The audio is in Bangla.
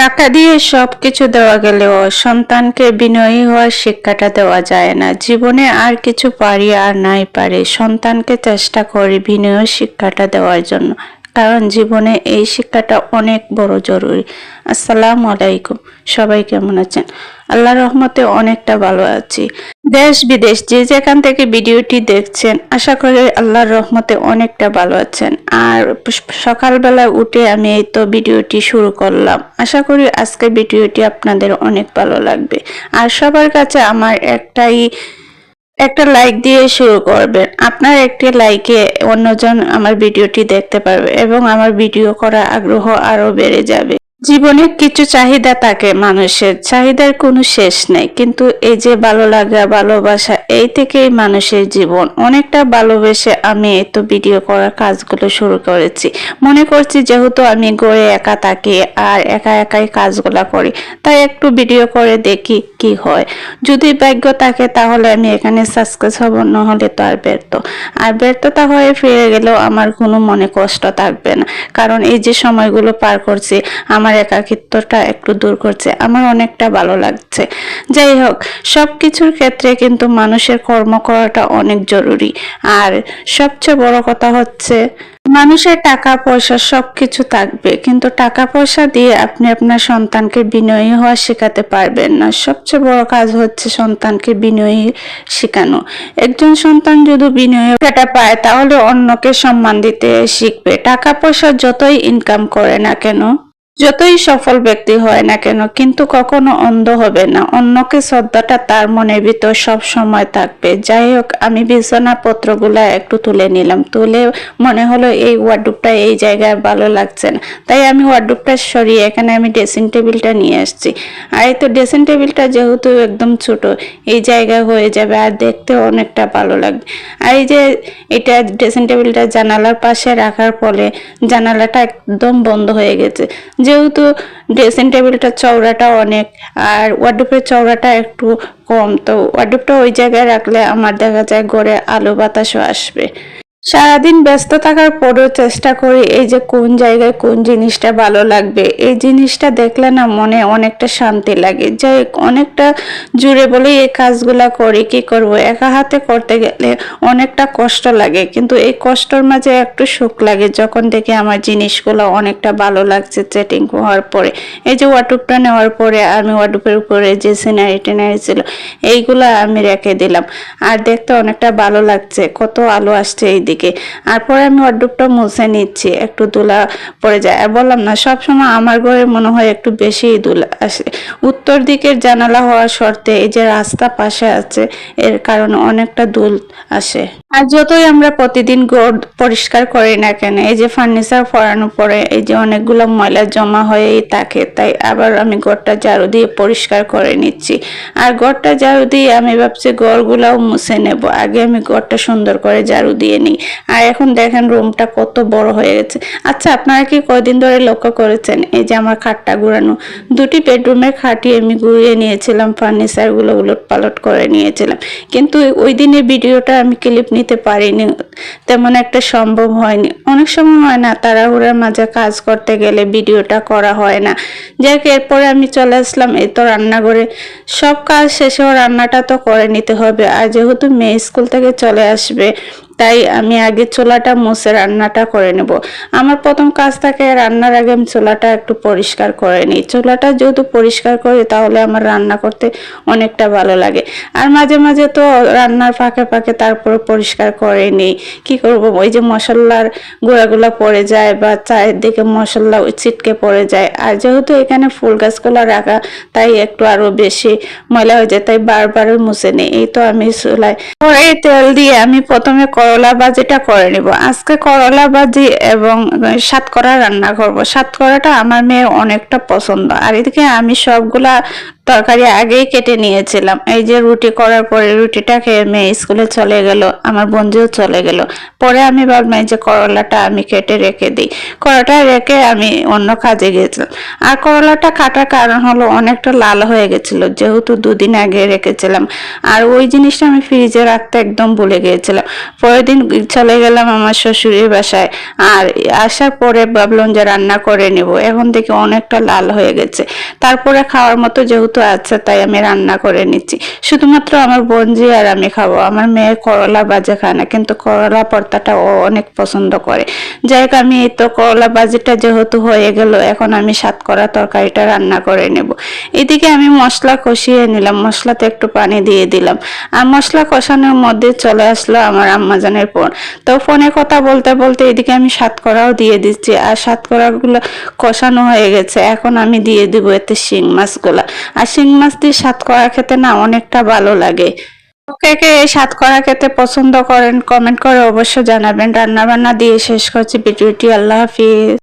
টাকা দিয়ে সব কিছু দেওয়া গেলেও সন্তানকে বিনয়ী হওয়ার শিক্ষাটা দেওয়া যায় না। জীবনে আর কিছু পারি আর নাই পারে। সন্তানকে চেষ্টা করি বিনয় শিক্ষাটা দেওয়ার জন্য। কারণ জীবনে এই শিক্ষাটা অনেক বড় জরুরি। আসসালামু আলাইকুম। সবাই কেমন আছেন? আল্লাহ রহমতে অনেকটা ভালো আছি। দেশ বিদেশ যে যেখান থেকে ভিডিওটি দেখছেন, আশা করি আল্লাহর রহমতে অনেকটা ভালো আছেন। আর সকালবেলা উঠে আমি এই তো ভিডিওটি শুরু করলাম। আশা করি আজকে ভিডিওটি আপনাদের অনেক ভালো লাগবে। আর সবার কাছে আমার একটাই একটা লাইক দিয়ে শুরু করবেন। আপনার একটি লাইকে অন্যজন আমার ভিডিওটি দেখতে পারবে এবং আমার ভিডিও করা আগ্রহ আরও বেড়ে যাবে। জীবনে কিছু চাহিদা থাকে মানুষের। চাহিদার কোনো শেষ নেই। কিন্তু এই যে ভালো লাগা, ভালোবাসা, এই থেকেই মানুষের জীবন। অনেকটা ভালোবেসে আমি এই তো ভিডিও করার কাজগুলো শুরু করেছি। মনে করছি যেহেতু আমি গড়ে একা থাকি আর একা একাই কাজগুলো করি, তাই একটু ভিডিও করে দেখি কি হয়। যদি ভাগ্য থাকে তাহলে আমি এখানে সাকসেস হব, নহলে তো আর ব্যর্থ। আর ব্যর্থতা হয়ে ফিরে গেলেও আমার কোনো মনে কষ্ট থাকবে না। কারণ এই যে সময়গুলো পার করছি, আমার একাকিত্বটা একটু দূর করছে, আমার অনেকটা ভালো লাগছে। যাই হোক সব কিছুর ক্ষেত্রে কিন্তু মানুষের কর্ম করাটা অনেক জরুরি। আর সবচেয়ে বড় কথা হচ্ছে, মানুষের টাকা, পয়সা সব কিছু থাকবে। কিন্তু টাকা, পয়সা দিয়ে আপনি আপনার সন্তানকে বিনয়ী হওয়া শেখাতে পারবেন না। সবচেয়ে বড় কাজ হচ্ছে সন্তানকে বিনয়ী শেখানো। একজন সন্তান যদি বিনয়ী সেটা পায়, তাহলে অন্যকে সম্মান দিতে শিখবে। টাকা, পয়সা যতই ইনকাম করে না কেন যতই সফল ব্যক্তি হয় না কেন, কিন্তু কখনো অন্ধ হবে না। অন্যকে শ্রদ্ধাটা তার মনের ভিতর সব সময় থাকবে। যাই হোক, আমি বিছানা পত্রগুলা একটু তুলে নিলাম। তুলে মনে হলো এই ওয়ার্ডরোবটা এই জায়গায় ভালো লাগছে না। তাই আমি ওয়ার্ডরোবটা সরিয়ে এখানে আমি ড্রেসিং টেবিলটা নিয়ে আসছি। আর এই তো ড্রেসিং টেবিলটা যেহেতু একদম ছোট, এই জায়গায় হয়ে যাবে আর দেখতে অনেকটা ভালো লাগবে। আর এই যে এটা ড্রেসিং টেবিলটা জানালার পাশে রাখার ফলে জানালাটা একদম বন্ধ হয়ে গেছে। যেহেতু ড্রেসিং টেবিলটা চওড়াটা অনেক, আর ওয়ার্ডরোবের চওড়াটা একটু কম, তো ওয়ার্ডরোবটা ওই জায়গায় রাখলে আমার দেখা যায় ঘরে আলো বাতাসও আসবে। সারাদিন ব্যস্ত থাকার পরেও চেষ্টা করি এই যে কোন জায়গায় কোন জিনিসটা ভালো লাগবে। এই জিনিসটা দেখলে না মনে অনেকটা শান্তি লাগে। যাই অনেকটা জুড়ে বলেই এই কাজগুলা করি, কি করব? একা হাতে করতে গেলে অনেকটা কষ্ট লাগে, কিন্তু এই কষ্টর মাঝে একটু সুখ লাগে যখন দেখি আমার জিনিসগুলো অনেকটা ভালো লাগছে চেটিং হওয়ার পরে। এই যে ওয়াটুপটা নেওয়ার পরে আমি ওয়াটুপের উপরে যে সিনারি টিনারি ছিল, এইগুলা আমি রেখে দিলাম। আর দেখতে অনেকটা ভালো লাগছে, কত আলো আসছে এই দিকে। আর পরে আমি ওয়ার্ডরোবটা মুছে নিচ্ছি, একটু দুলা পড়ে যায়। আর বললাম না, সবসময় আমার ঘরে মনে হয় একটু বেশি দুলা আসে। উত্তর দিকের জানালা হওয়ার শর্তে এই যে রাস্তা পাশে আছে, এর কারণে অনেকটা দুল আসে। আর যতই আমরা প্রতিদিন ঘর পরিষ্কার করি না কেন, এই যে ফার্নিচার পরানোর পরে এই যে অনেকগুলো ময়লা জমা হয়েই থাকে, তাই আবার আমি ঘরটা ঝাড়ু দিয়ে পরিষ্কার করে নিচ্ছি। আর ঘরটা ঝাড়ু দিয়ে আমি ভাবছি ঘরগুলাও মুছে নেব। আগে আমি ঘরটা সুন্দর করে ঝাড়ু দিয়ে নিই। আর এখন দেখেন রুমটা কত বড় হয়ে গেছে। আচ্ছা আপনারা কি কয়দিন ধরে লক্ষ্য করেছেন? এই যে আমার খাটটা ঘুরানো। দুটি বেডরুমের খাটই আমি ঘুরিয়ে নিয়েছিলাম ফার্নিচারগুলো উলট পালট করে নিয়েছিলাম। কিন্তু ওই দিনের ভিডিওটা আমি ক্লিপ নিতে পারিনি। তেমন একটা সম্ভব হয়নি। অনেক সময় হয় না তাড়াহুড়ার মাঝে কাজ করতে গেলে ভিডিওটা করা হয় না। যাই হোক, এরপরে আমি চলে আসলাম এই তো রান্নাঘরে। সব কাজ শেষেও রান্নাটা তো করে নিতে হবে। আর যেহেতু মেয়ে স্কুল থেকে চলে আসবে তাই আমি আগে চোলাটা মুছে রান্নাটা করে নেব। আমার প্রথম কাজ থাকে রান্নার আগে আমি চোলাটা একটু পরিষ্কার করে নিই। চোলাটা যেহেতু পরিষ্কার করি, তাহলে আমার রান্না করতে অনেকটা ভালো লাগে। আর মাঝে মাঝে তো রান্নার ফাঁকে ফাঁকে তারপরে পরিষ্কার করে নিই। কি করব? ওই যে মশলার গুঁড়াগুলো পড়ে যায় বা চায়ের দিকে মশলা ছিটকে পড়ে যায়। আর যেহেতু এখানে ফুল গাছগুলো রাখা, তাই একটু আরও বেশি ময়লা হয়ে যায়, তাই বারবার মুছে নিই। এই তো আমি চুলায় তেল দিয়ে আমি প্রথমে করলা ভাজিটা করে নিব। আজকে করলা ভাজি এবং সাতকরা রান্না করব। সাতকরাটা আমার মেয়ের অনেকটা পছন্দ। আর এদিকে আমি সবগুলা তরকারি আগেই কেটে নিয়েছিলাম। এই যে রুটি করার পরে রুটিটা খেয়ে মেয়ে স্কুলে চলে গেল, আমার বন্ধুও চলে গেল। পরে আমি ভাবলাম যে করলাটা আমি কেটে রেখে দিই। করলাটা রেখে আমি অন্য কাজে গেছিলাম। আর করলাটা কাটার কারণ হলো অনেকটা লাল হয়ে গেছিল, যেহেতু দুদিন আগে রেখেছিলাম। আর ওই জিনিসটা আমি ফ্রিজে রাখতে একদম ভুলে গিয়েছিলাম। পরের দিন চলে গেলাম আমার শ্বশুরের বাসায়। আর আসার পরে ভাবলাম যে রান্না করে নেব। এখন দেখি অনেকটা লাল হয়ে গেছে। তারপরে খাওয়ার মতো যেহেতু আছে তাই আমি রান্না করে নিচ্ছি। শুধুমাত্র আমার বোনজি আর আমি খাব। আমার মেয়ে করলা বাজে খায় না, কিন্তু করলা ভর্তাটা ও অনেক পছন্দ করে। যাই হোক, আমি এই তো করলা বাজিটা যেহেতু হয়ে গেল, এখন আমি সাত করা তরকারিটা রান্না করে নেব। এদিকে আমি মশলা কষিয়ে নিলাম, মশলাতে একটু পানি দিয়ে দিলাম। আর মশলা কষানোর মধ্যে চলে আসলো আমার আম্মাজানের ফোন। তো ফোনে কথা বলতে বলতে এদিকে আমি সাতকরাও দিয়ে দিচ্ছি, আর সাতকরাগুলো কষানো হয়ে গেছে। এখন আমি দিয়ে দিব এতে শিং মাছগুলা। আর শিং মাছ দিয়ে স্বাদ সাতকরা খেতে না অনেকটা ভালো লাগে। কে কে এই সাতকরা খেতে পছন্দ করেন কমেন্ট করে অবশ্য জানাবেন। রান্না বান্না দিয়ে শেষ করছি। ভিডিওটি আল্লাহ হাফিজ।